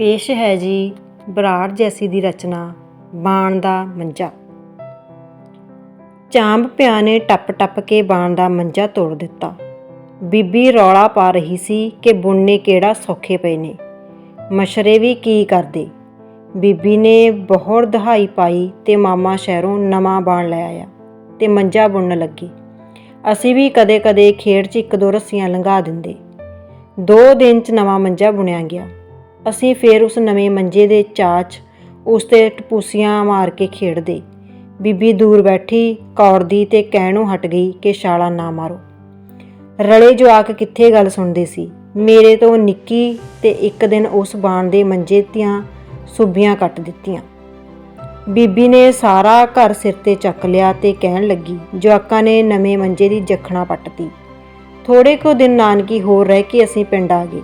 ਪੇਸ਼ ਹੈ ਜੀ ਬਰਾੜ ਜੈਸੀ ਦੀ ਰਚਨਾ, ਬਾਣ ਦਾ ਮੰਜਾ। ਚਾਂਬ ਪਿਆ ਨੇ ਟੱਪ ਟੱਪ ਕੇ ਬਾਣ ਦਾ ਮੰਜਾ ਤੋੜ ਦਿੱਤਾ। ਬੀਬੀ ਰੌਲਾ ਪਾ ਰਹੀ ਸੀ ਕਿ ਬੁਣਨੇ ਕਿਹੜਾ ਸੌਖੇ ਪਏ ਨੇ। ਮਸ਼ਰੇ ਵੀ ਕੀ ਕਰਦੇ। ਬੀਬੀ ਨੇ ਬਹੁਤ ਦਹਾਈ ਪਾਈ ਤੇ ਮਾਮਾ ਸ਼ਹਿਰੋਂ ਨਵਾਂ ਬਾਣ ਲੈ ਆਇਆ ਤੇ ਮੰਜਾ ਬੁਣਨ ਲੱਗੀ। ਅਸੀਂ ਵੀ ਕਦੇ-ਕਦੇ ਖੇਡ 'ਚ ਇੱਕ ਦੋ ਰੱਸੀਆਂ ਲੰਘਾ ਦਿੰਦੇ। ਦੋ ਦਿਨ 'ਚ ਨਵਾਂ ਮੰਜਾ ਬੁਣਿਆ ਗਿਆ। ਅਸੀਂ ਫੇਰ ਉਸ ਨਵੇਂ ਮੰਜੇ ਦੇ ਚਾਚ, ਉਸ ਤੇ ਟਪੂਸੀਆਂ ਮਾਰ ਕੇ ਖੇਡਦੇ। ਬੀਬੀ ਦੂਰ ਬੈਠੀ, ਕੌੜਦੀ ਤੇ ਕਹਿਣੋਂ ਹਟ ਗਈ ਕਿ ਛਾਲਾ ਨਾ ਮਾਰੋ। ਰਲੇ ਜਵਾਕ ਕਿੱਥੇ ਗੱਲ ਸੁਣਦੇ ਸੀ? ਮੇਰੇ ਤੋਂ ਨਿੱਕੀ ਤੇ ਇੱਕ ਦਿਨ ਉਸ ਬਾਣ ਦੇ ਮੰਜੇ ਦੀਆਂ ਸੁੱਬੀਆਂ ਕੱਟ ਦਿੱਤੀਆਂ। ਬੀਬੀ ਨੇ ਸਾਰਾ ਘਰ ਸਿਰ ਤੇ ਚੱਕ ਲਿਆ ਤੇ ਕਹਿਣ ਲੱਗੀ, ਜਵਾਕਾਂ ਨੇ ਨਵੇਂ ਮੰਜੇ ਦੀ ਜਖਣਾ ਪੱਟਤੀ। ਥੋੜੇ ਕੁ ਦਿਨ ਨਾਨਕੀ ਹੋਰ ਰਹਿ ਕੇ ਅਸੀਂ ਪਿੰਡ ਆ ਗਏ।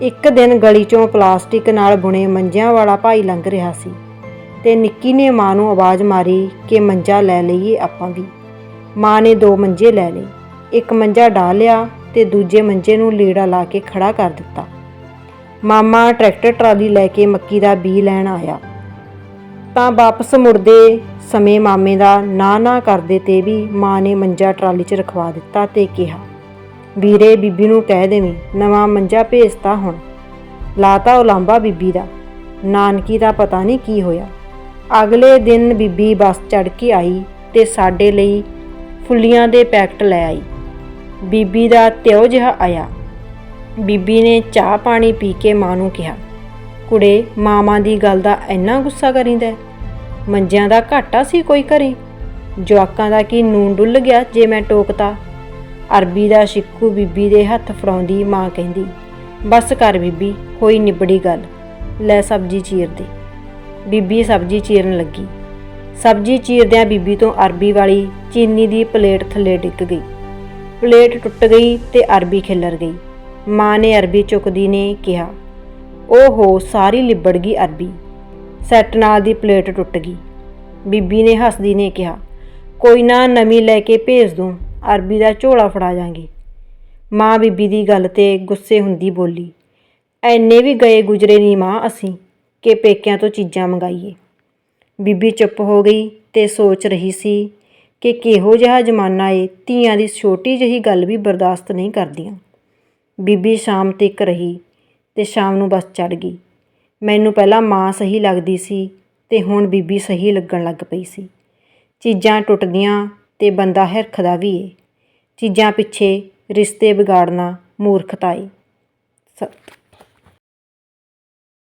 ਇੱਕ ਦਿਨ ਗਲੀ ਚੋਂ ਪਲਾਸਟਿਕ ਨਾਲ ਬੁਣੇ ਮੰਜਿਆਂ ਵਾਲਾ ਭਾਈ ਲੰਘ ਰਿਹਾ ਸੀ ਤੇ ਨਿੱਕੀ ਨੇ ਮਾਂ ਨੂੰ ਆਵਾਜ਼ ਮਾਰੀ ਕਿ ਮੰਜਾ ਲੈ ਲਈਏ ਆਪਾਂ ਵੀ। ਮਾਂ ਨੇ ਦੋ ਮੰਜੇ ਲੈ ਲਏ, ਇੱਕ ਮੰਜਾ ਢਾ ਲਿਆ ਤੇ ਦੂਜੇ ਮੰਜੇ ਨੂੰ ਲੀੜਾ ਲਾ ਕੇ ਖੜਾ ਕਰ ਦਿੱਤਾ। ਮਾਮਾ ਟਰੈਕਟਰ ਟਰਾਲੀ ਲੈ ਕੇ ਮੱਕੀ ਦਾ ਬੀ ਲੈਣ ਆਇਆ। ਤਾਂ ਵਾਪਸ ਮੁੜਦੇ ਸਮੇਂ ਮਾਮੇ ਦਾ ਨਾ ਨਾ ਕਰਦੇ ਤੇ ਵੀ ਮਾਂ ਨੇ ਮੰਜਾ ਟਰਾਲੀ 'ਚ ਰਖਵਾ ਦਿੱਤਾ ਤੇ ਕਿਹਾ ਵੀਰੇ ਬੀਬੀ ਨੂੰ ਕਹਿ ਦੇਵੀਂ, ਨਵਾਂ ਮੰਜਾ ਭੇਜਤਾ ਹੁਣ। ਲਾਤਾ ਉਲਾਂਬਾ ਬੀਬੀ ਦਾ। ਨਾਨਕੀ ਦਾ ਪਤਾ ਨਹੀਂ ਕੀ ਹੋਇਆ। ਅਗਲੇ ਦਿਨ ਬੀਬੀ ਬੱਸ ਚੜ ਕੇ ਆਈ ਤੇ ਸਾਡੇ ਲਈ ਫੁੱਲੀਆਂ ਦੇ ਪੈਕਟ ਲੈ ਆਈ। ਬੀਬੀ ਦਾ ਤਿਉ ਜਿਹਾ ਆਇਆ। ਬੀਬੀ ਨੇ ਚਾਹ ਪਾਣੀ ਪੀ ਕੇ ਮਾਂ ਨੂੰ ਕਿਹਾ, ਕੁੜੇ ਮਾਮਾ ਦੀ ਗੱਲ ਦਾ ਇੰਨਾ ਗੁੱਸਾ ਕਰੀਂਦਾ ਮੰਜਿਆਂ ਦਾ ਘਾਟਾ ਸੀ ਕੋਈ ਘਰੇ? ਜਵਾਕਾਂ ਦਾ ਕੀ ਨੂਨ ਡੁੱਲ ਗਿਆ ਜੇ ਮੈਂ ਟੋਕਤਾ? ਅਰਬੀ ਦਾ ਸ਼ਿੱਕੂ ਬੀਬੀ ਦੇ ਹੱਥ ਫੜਾਉਂਦੀ ਮਾਂ ਕਹਿੰਦੀ, ਬਸ ਕਰ ਬੀਬੀ ਹੋਈ ਨਿਬੜੀ ਗੱਲ, ਲੈ ਸਬਜ਼ੀ ਚੀਰ ਦੇ। ਬੀਬੀ ਸਬਜ਼ੀ ਚੀਰਨ ਲੱਗੀ। ਸਬਜ਼ੀ ਚੀਰਦਿਆਂ ਬੀਬੀ ਤੋਂ ਅਰਬੀ ਵਾਲੀ ਚੀਨੀ ਦੀ ਪਲੇਟ ਥੱਲੇ ਡਿੱਗ ਗਈ। ਪਲੇਟ ਟੁੱਟ ਗਈ ਤੇ ਅਰਬੀ ਖਿੱਲਰ ਗਈ। ਮਾਂ ਨੇ ਅਰਬੀ ਚੁੱਕਦੀ ਨੇ ਕਿਹਾ, ਓਹੋ, ਸਾਰੀ ਲਿਬੜ ਗਈ ਅਰਬੀ। ਸੈੱਟ ਨਾਲ ਦੀ ਪਲੇਟ ਟੁੱਟ ਗਈ। ਬੀਬੀ ਨੇ ਹੱਸਦੀ ਨੇ ਕਿਹਾ, ਕੋਈ ਨਾ, ਨਵੀਂ ਲੈ ਕੇ ਭੇਜ ਦੂੰ। ਅਰਬੀ ਦਾ ਝੋਲਾ ਫੜਾ ਜਾਾਂਗੀ। ਮਾਂ ਬੀਬੀ ਦੀ ਗੱਲ ਤੇ ਗੁੱਸੇ ਹੁੰਦੀ ਬੋਲੀ, ਐਨੇ ਵੀ ਗਏ ਗੁਜਰੇ ਨਹੀਂ ਮਾਂ ਅਸੀਂ ਕਿ ਪੇਕਿਆਂ ਤੋਂ ਚੀਜ਼ਾਂ ਮੰਗਾਈਏ। ਬੀਬੀ ਚੁੱਪ ਹੋ ਗਈ ਤੇ ਸੋਚ ਰਹੀ ਸੀ ਕਿ ਕਿਹੋ ਜਿਹਾ ਜ਼ਮਾਨਾ ਏ, ਧੀਆਂ ਦੀ ਛੋਟੀ ਜਿਹੀ ਗੱਲ ਵੀ ਬਰਦਾਸ਼ਤ ਨਹੀਂ ਕਰਦੀਆਂ। ਬੀਬੀ ਸ਼ਾਮ ਤੱਕ ਰਹੀ ਤੇ ਸ਼ਾਮ ਨੂੰ ਬਸ ਚੜ ਗਈ। ਮੈਨੂੰ ਪਹਿਲਾਂ ਮਾਂ ਸਹੀ ਲੱਗਦੀ ਸੀ ਤੇ ਹੁਣ ਬੀਬੀ ਸਹੀ ਲੱਗਣ ਲੱਗ ਪਈ ਸੀ। ਚੀਜ਼ਾਂ ਟੁੱਟਦੀਆਂ ਤੇ ਬੰਦਾ ਹਿਰਖਦਾ ਵੀ ਏ। ਚੀਜ਼ਾਂ ਪਿੱਛੇ ਰਿਸ਼ਤੇ ਵਿਗਾੜਨਾ ਮੂਰਖਤਾ ਏ। ਸਤ